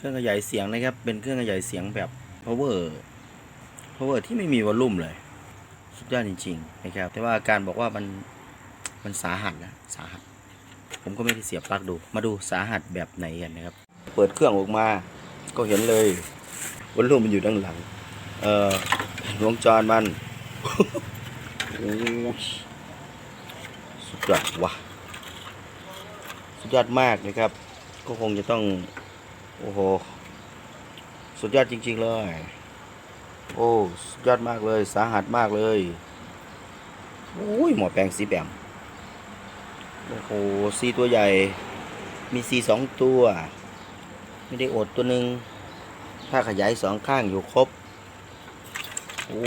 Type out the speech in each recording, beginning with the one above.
เครื่องขยายเสียงนะครับ เป็นเครื่องขยายเสียงแบบ power power ที่ไม่มีวอลลุ่มเลย สุดยอดจริง ๆ นะครับ แต่ว่าอาการบอกว่ามันมันสาหัสนะสาหัส ผมก็ไม่ได้เสียบปลั๊กดู มาดูสาหัสแบบไหนกันนะครับ เปิดเครื่องออกมาก็เห็นเลยวอลลุ่มมันอยู่ด้านหลัง เอ่อวงจรมันสุดยอดว่ะสุดยอดมากนะครับ ก็คงจะต้อง โอ้โห สุดยอดจริง ๆ เลย โอ้สุดยอดมากเลย สาหัสมากเลยโอ้ยหมอแปลงสีแบมโอ้โหซีตัวใหญ่ มีซีสองตัว ไม่ได้อดตัวหนึ่งถ้าขยายสองข้างอยู่ครบ โอ้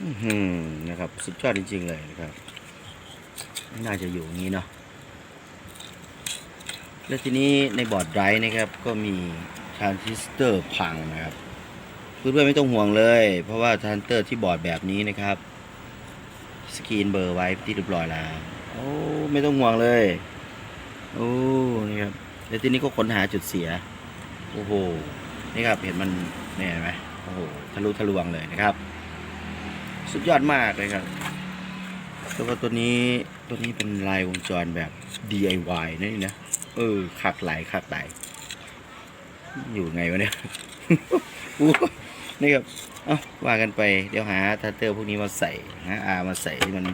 อื้อหือนะครับ สุดยอดจริง ๆ เลยนะครับ น่าจะอยู่อย่างนี้เนาะ แล้วทีนี้ในบอร์ดไดรฟ์นะครับ ก็มีทรานซิสเตอร์พังนะครับเพื่อนๆไม่ต้องห่วงเลย เพราะว่าทรานซิสเตอร์ที่บอร์ดแบบนี้นะครับ สกรีนเบอร์ไว้ที่เรียบร้อยแล้วโอ้ไม่ต้องห่วงเลยโอ้นี่ครับแล้วทีนี้ก็ค้นหาจุดเสียโอ้โหนี่ครับเห็นมันเนี่ยเห็นไหมโอ้โหทะลุทะลวงเลยนะครับ สุดยอดมากเลยครับแล้วก็ตัวนี้ตัวนี้เป็นลายวงจรแบบ DIY นะนี่นะ เออขักไหลายขักไหลายอยู่ไงวะเนี่ยอู้นี่ครับเอ้าว่ากันไปเดี๋ยวหาทัตเตอร์พวกนี้มาใส่หาอามาใส่ที่มัน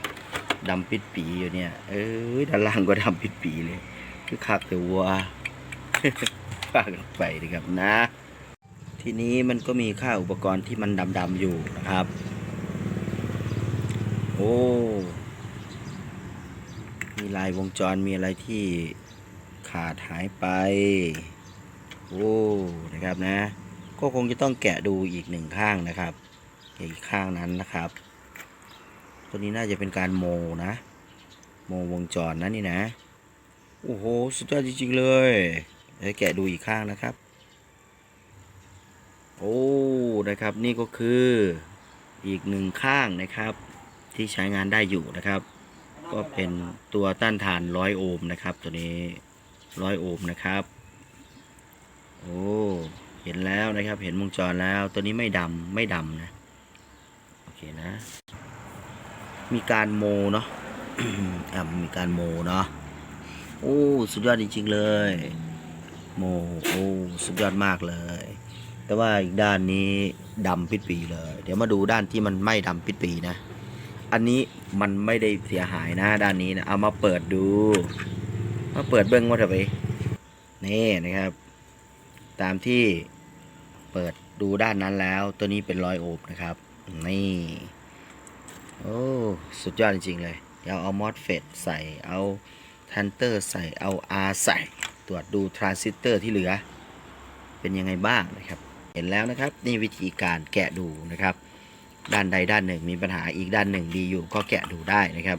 ดำปิดปีอยู่เนี่ย เออด้านล่างก็ดำปิดปีเลย คือคักแต่วัวว่ากันไปดีครับนะ ทีนี้มันก็มีค่าอุปกรณ์ที่มันดำๆอยู่นะครับ โอ้มีลายวงจรมีอะไรที่ ขาดหายไป โอ้นะครับนะ ก็คงจะต้องแกะดูอีกหนึ่งข้างนะครับ อีกข้างนั้นนะครับ ตัวนี้น่าจะเป็นการโมนะ โมวงจรนะนี่นะ โอ้โห สุดยอดจริงๆเลยเดี๋ยวแกะดูอีกข้างนะครับ โอ้ นะครับ นี่ก็คืออีกหนึ่งข้างนะครับ ที่ใช้งานได้อยู่นะครับ ก็เป็นตัวต้านทานร้อยโอห์มนะครับตัวนี้ ร้อยโอห์มนะครับ โอ้เห็นแล้วนะครับ เห็นวงจรแล้ว ตัวนี้ไม่ดำไม่ดำนะ โอเคนะ มีการโมเนาะอ่ามีการโมเนาะโอ้สุดยอดจริงๆเลย โมโอ้สุดยอดมากเลย แต่ว่าอีกด้านนี้ดำปิดปีเลย เดี๋ยวมาดูด้านที่มันไม่ดำปิดปีนะ อันนี้มันไม่ได้เสียหายนะด้านนี้นะ เอามาเปิดดู มาเปิดเบิ้งว่าเถอะไปนี่นะครับ ตามที่เปิดดูด้านนั้นแล้ว ตัวนี้เป็นรอยโอบนะครับ นี่โอ้สุดยอดจริง ๆ เลยเดี๋ยวเอามอสเฟตใส่เอาทันเตอร์ใส่เอา R ใส่ ตรวจดูทรานซิสเตอร์ที่เหลือ เป็นยังไงบ้างนะครับ เห็นแล้วนะครับ นี่วิธีการแกะดูนะครับ ด้านใดด้านหนึ่งมีปัญหาอีกด้านหนึ่งดีอยู่ก็แกะดูได้นะครับ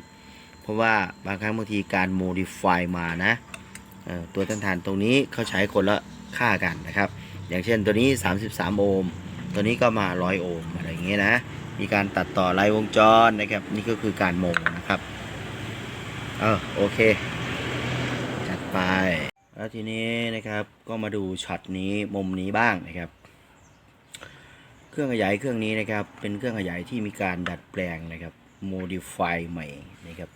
ราะว่าบางครั้งบางทีการ modify มานะตัวต้านทานตรงนี้เขาใช้คนละค่ากันนะครับ อย่างเช่นตัวนี้ 33 โอห์มตัวนี้ก็มา 100 โอห์มอะไรอย่างเงี้ยนะมีการตัดต่อลายวงจรนะครับ นี่ก็คือการโมนะครับเออโอเค จัดไป แล้วทีนี้นะครับก็มาดูช็อตนี้มุมนี้บ้างนะครับ เครื่องขยายเครื่องนี้นะครับ เป็นเครื่องขยายที่มีการดัดแปลงนะครับ modify ใหม่นะครับ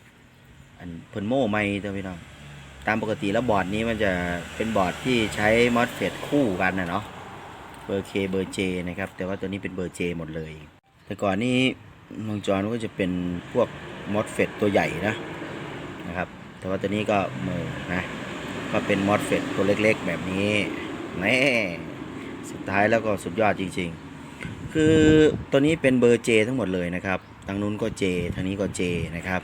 อันเพิ่นโม่ใหม่เด้อพี่น้องตามปกติแล้วบอร์ดนี้มันจะเป็นบอร์ดที่ใช้ MOSFET คู่กันนะเนาะเบอร์ K เบอร์ J นะครับ แต่ว่าตัวนี้เป็นเบอร์ J หมดเลย แต่ก่อนนี้วงจรก็จะเป็นพวก MOSFET ตัวใหญ่นะนะครับ แต่ว่าตัวนี้ก็โมนะก็เป็น MOSFET ตัวเล็กๆ แบบนี้แน่สุดท้ายแล้วก็สุดยอดจริง ๆ คือตัวนี้เป็นเบอร์ J ทั้งหมดเลยนะครับทางนู้นก็ J ทางนี้ก็ J นะครับ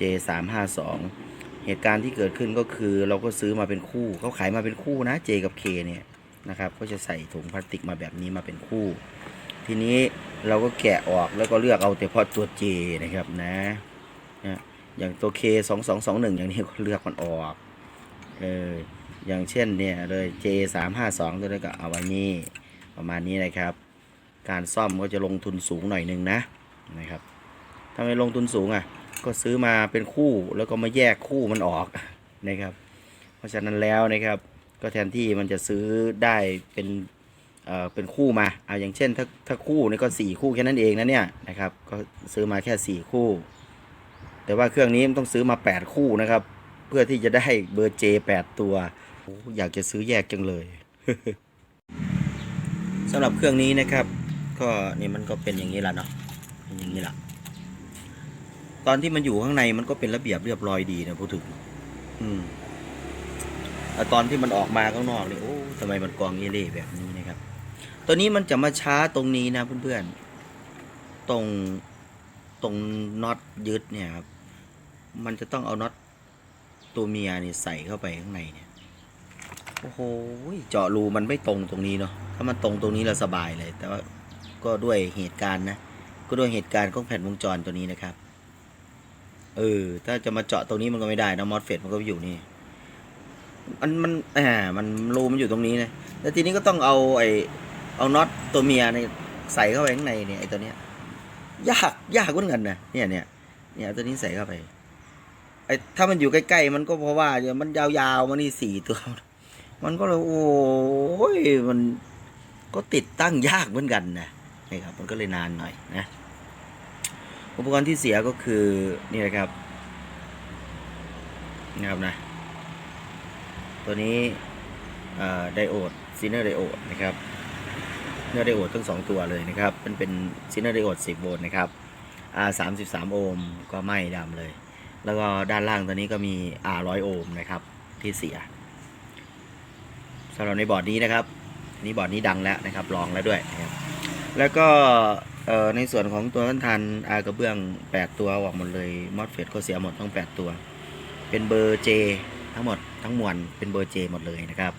J 3 5 2 เหตุการณ์ที่เกิดขึ้นก็คือเราก็ซื้อมาเป็นคู่เขาขายมาเป็นคู่นะ J กับ K เนี่ยนะครับก็จะใส่ถุงพลาสติกมาแบบนี้มาเป็นคู่ ทีนี้เราก็แกะออกแล้วก็เลือกเอาแต่พอตัว J นะครับนะนะอย่างตัว K 2 2 2 1อย่างนี้ก็เลือกมันออกเอออย่างเช่นเนี่ยเลย J 3 5 2ตัวนี้ก็เอาไว้นี่ประมาณนี้นะครับ การซ่อมก็จะลงทุนสูงหน่อยหนึงนะนะครับทำไมลงทุนสูงอะ ก็ซื้อมาเป็นคู่แล้วก็มาแยกคู่มันออกนะครับ เพราะฉะนั้นแล้วนะครับ ก็แทนที่มันจะซื้อได้เป็นเอ่อเป็นคู่มาเอาอย่างเช่นถ้าถ้าคู่นี่ก็สี่คู่แค่นั้นเองนะเนี่ยนะครับ ก็ซื้อมาแค่สี่คู่ แต่ว่าเครื่องนี้มันต้องซื้อมาแปดคู่นะครับ เพื่อที่จะได้เบอร์เจแปดตัวโอ้อยากจะซื้อแยกจังเลยสำหรับเครื่องนี้นะครับ ก็นี่มันก็เป็นอย่างนี้แหละเนาะเป็นอย่างนี้แหละ ตอนที่มันอยู่ข้างในมันก็เป็นระเบียบเรียบร้อยดีนะพูดถึง อืมแต่ตอนที่มันออกมาข้างนอกนี่โอ้ทำไมมันกองเอเล่แบบนี้นะครับ ตัวนี้มันจะมาช้าตรงนี้นะเพื่อนๆ ตรงตรงน็อตยึดเนี่ยครับ มันจะต้องเอาน็อตตัวเมียเนี่ยใส่เข้าไปข้างในเนี่ย โอ้โห เจาะรูมันไม่ตรงตรงนี้เนาะ ถ้ามันตรงตรงนี้เราสบายเลย แต่ว่าก็ด้วยเหตุการณ์นะ ก็ด้วยเหตุการณ์ของแผ่นวงจรตัวนี้นะครับ เออ ถ้าจะมาเจาะตรงนี้มันก็ไม่ได้นะมอสเฟตมันก็อยู่นี่ มันมันอ่ามันรูมันอยู่ตรงนี้นะแล้วทีนี้ก็ต้องเอาไอเอาน็อตตัวเมียเนี่ยใส่เข้าไปข้างในเนี่ยไอตัวเนี้ยยากยากเหมือนกันนะเนี่ยเนี่ยเนี่ยตัวนี้ใส่เข้าไปไอถ้ามันอยู่ใกล้ๆมันก็เพราะว่าเดี๋ยวมันยาวๆมานี่สี่ตัว มันก็เลยโอ้ยมันก็ติดตั้งยากเหมือนกันนะนี่ครับ มันก็เลยนานหน่อยนะ อุปกรณ์ที่เสียก็คือนี่นะครับนะครับนะตัวนี้ไดโอดซีเนอร์ไดโอดนะครับเนื้อไดโอดทั้งสองตัวเลยนะครับมันเป็นซีเนอร์ไดโอด10 โวลต์นะครับ R 3 3โอห์มก็ไหม้ดำเลย แล้วก็ด้านล่างตัวนี้ก็มี R 100โอห์มนะครับที่เสียสำหรับในบอร์ดนี้นะครับนี่บอร์ดนี้ดังแล้วนะครับลองแล้วด้วยนะครับแล้วก็ เอ่อในส่วนของตัวต้นทาน R กระเบื้อง 8 ตัวออกหมดเลยมอสเฟตก็เสียหมดทั้ง 8 ตัว เป็นเบอร์ J ทั้งหมดทั้งมวลเป็นเบอร์ J หมดเลยนะครับ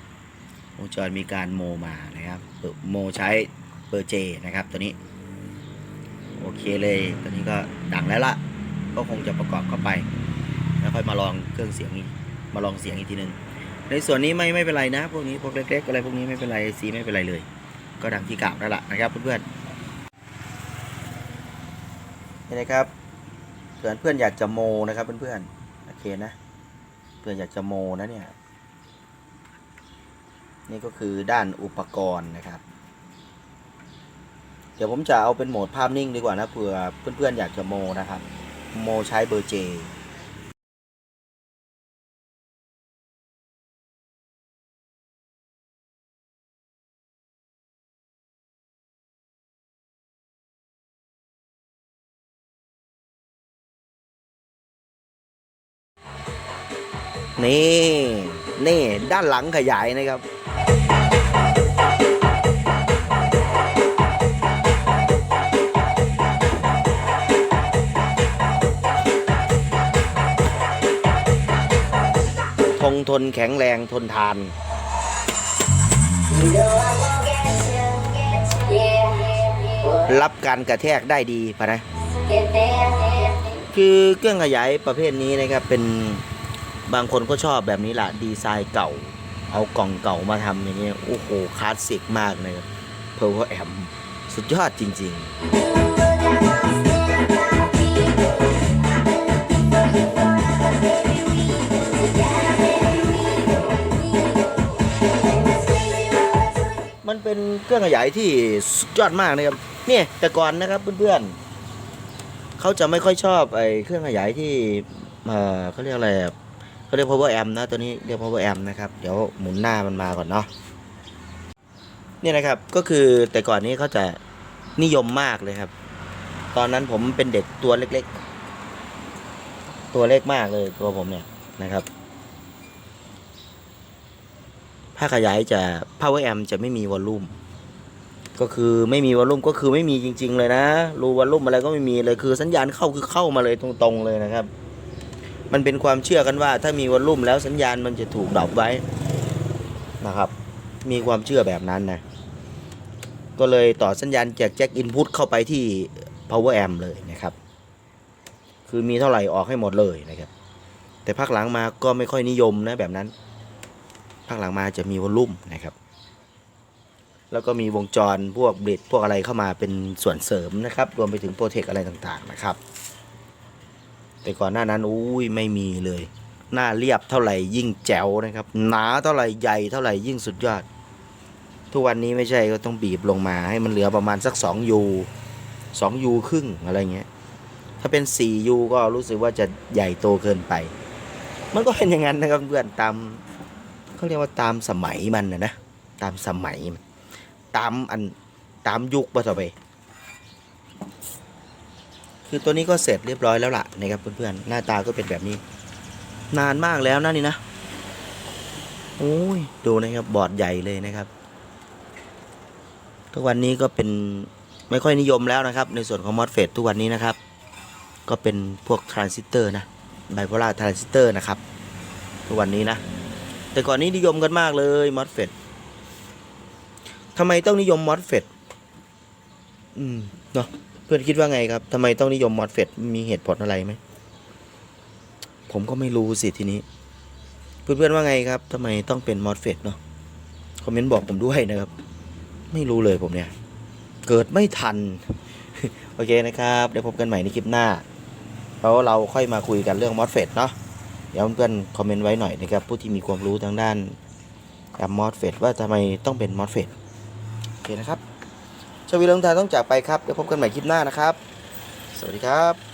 วงจรมีการโมมานะครับโมใช้เบอร์ J นะครับตัวนี้ โอเคเลยตัวนี้ก็ดังแล้วละก็คงจะประกอบเข้าไป แล้วค่อยมาลองเครื่องเสียงมาลองเสียงอีกทีหนึ่งในส่วนนี้ไม่ไม่เป็นไรนะ พวกนี้พวกเล็กๆอะไรพวกนี้ไม่เป็นไรซีไม่เป็นไรเลย ก็ดังที่กล่าวนั่นแหละนะครับเพื่อนๆ นี่นะครับเพื่อนเพื่อนอยากจะโมนะครับเพื่อนๆโอเคนะเพื่อนอยากจะโมนะเนี่ยนี่ก็คือด้านอุปกรณ์นะครับ เดี๋ยวผมจะเอาเป็นโหมดภาพนิ่งดีกว่านะเผื่อเพื่อนๆอยากจะโมนะครับ โมใช้เบอร์เจ นี่นี่ด้านหลังขยายนะครับทงทนแข็งแรงทนทาน รับการกระแทกได้ดีปะนะ คือเครื่องขยายประเภทนี้นะครับเป็น บางคนก็ชอบแบบนี้แหละดีไซน์เก่า เอากล่องเก่ามาทำอย่างเงี้ยโอ้โหคลาสสิกมากเลยเพอร์แอมสุดยอดจริง ๆมันเป็นเครื่องขยายที่สุดยอดมากนะครับเนี่ยแต่ก่อนนะครับเพื่อนๆเขาจะไม่ค่อยชอบไอ้เครื่องขยายที่เออเขาเรียกอะไร เขาเรียก power amp นะ ตัวนี้เรียก power amp นะครับ เดี๋ยวหมุนหน้ามันมาก่อนเนาะ นี่นะครับ ก็คือแต่ก่อนนี้เขาจะนิยมมากเลยครับ ตอนนั้นผมเป็นเด็กตัวเล็กๆ ตัวเล็กมากเลยตัวผมเนี่ยนะครับ ผ้าขยายจะ power amp จะไม่มีวอลลุ่ม ก็คือไม่มีวอลลุ่มก็คือไม่มีจริง ๆ เลยนะ รูวอลลุ่มอะไรก็ไม่มีเลย คือสัญญาณเข้าคือเข้ามาเลยตรงๆเลยนะครับ มันเป็นความเชื่อกันว่า ถ้ามีวอลลุ่มแล้วสัญญาณมันจะถูกดรอปไว้นะครับ มีความเชื่อแบบนั้นนะ ก็เลยต่อสัญญาณจากแจ็คอินพุตเข้าไปที่ power amp เลยนะครับ คือมีเท่าไหร่ออกให้หมดเลยนะครับ แต่ภาคหลังมาก็ไม่ค่อยนิยมนะแบบนั้น ภาคหลังมาจะมีวอลลุ่มนะครับ แล้วก็มีวงจรพวกบริดพวกอะไรเข้ามาเป็นส่วนเสริมนะครับ รวมไปถึงโปรเทคอะไรต่างๆนะครับ แต่ก่อนหน้านั้นอุ้ยไม่มีเลย หน้าเรียบเท่าไหร่ยิ่งแจ๋วนะครับ หนาเท่าไหร่ใหญ่เท่าไหร่ยิ่งสุดยอด ทุกวันนี้ไม่ใช่ก็ต้องบีบลงมาให้มันเหลือประมาณสัก2ยู2ยูครึ่งอะไรเงี้ย ถ้าเป็น4ยูก็รู้สึกว่าจะใหญ่โตเกินไป มันก็เป็นอย่างนั้นนะครับเพื่อนตามเขาเรียกว่าตามสมัยมันนะนะตามสมัยมันตามอันตามยุคปะต่อไป คือตัวนี้ก็เสร็จเรียบร้อยแล้วล่ะนะครับเพื่อนๆหน้าตาก็เป็นแบบนี้ นานมากแล้วนะนี่นะโอ้ยดูนะครับบอร์ดใหญ่เลยนะครับทุกวันนี้ก็เป็นไม่ค่อยนิยมแล้วนะครับ ในส่วนของมอสเฟตทุกวันนี้นะครับ ก็เป็นพวกทรานซิสเตอร์นะไบโพลาร์ทรานซิสเตอร์นะครับ ทุกวันนี้นะ แต่ก่อนนี้นิยมกันมากเลยมอสเฟตทำไมต้องนิยมมอสเฟตอืมเนาะ พื่อนคิดว่าไงครับทำไมต้องนิยมมอสเฟตมีเหตุผลอะไรไหม ผมก็ไม่รู้สิทีนี้ เพื่อนๆว่าไงครับทำไมต้องเป็นมอสเฟตเนาะคอมเมนต์บอกผมด้วยนะครับ ไม่รู้เลยผมเนี่ย เกิดไม่ทัน โอเคนะครับ เดี๋ยวพบกันใหม่ในคลิปหน้าแล้วเราค่อยมาคุยกันเรื่องมอสเฟตเนาะเดี๋ยวเพื่อนๆคอมเมนต์ไว้หน่อยนะครับ ผู้ที่มีความรู้ทางด้านกับมอสเฟตว่าทำไมต้องเป็นมอสเฟตโอเคนะครับ ชวีลงทานต้องจากไปครับ เดี๋ยวพบกันใหม่คลิปหน้านะครับ สวัสดีครับ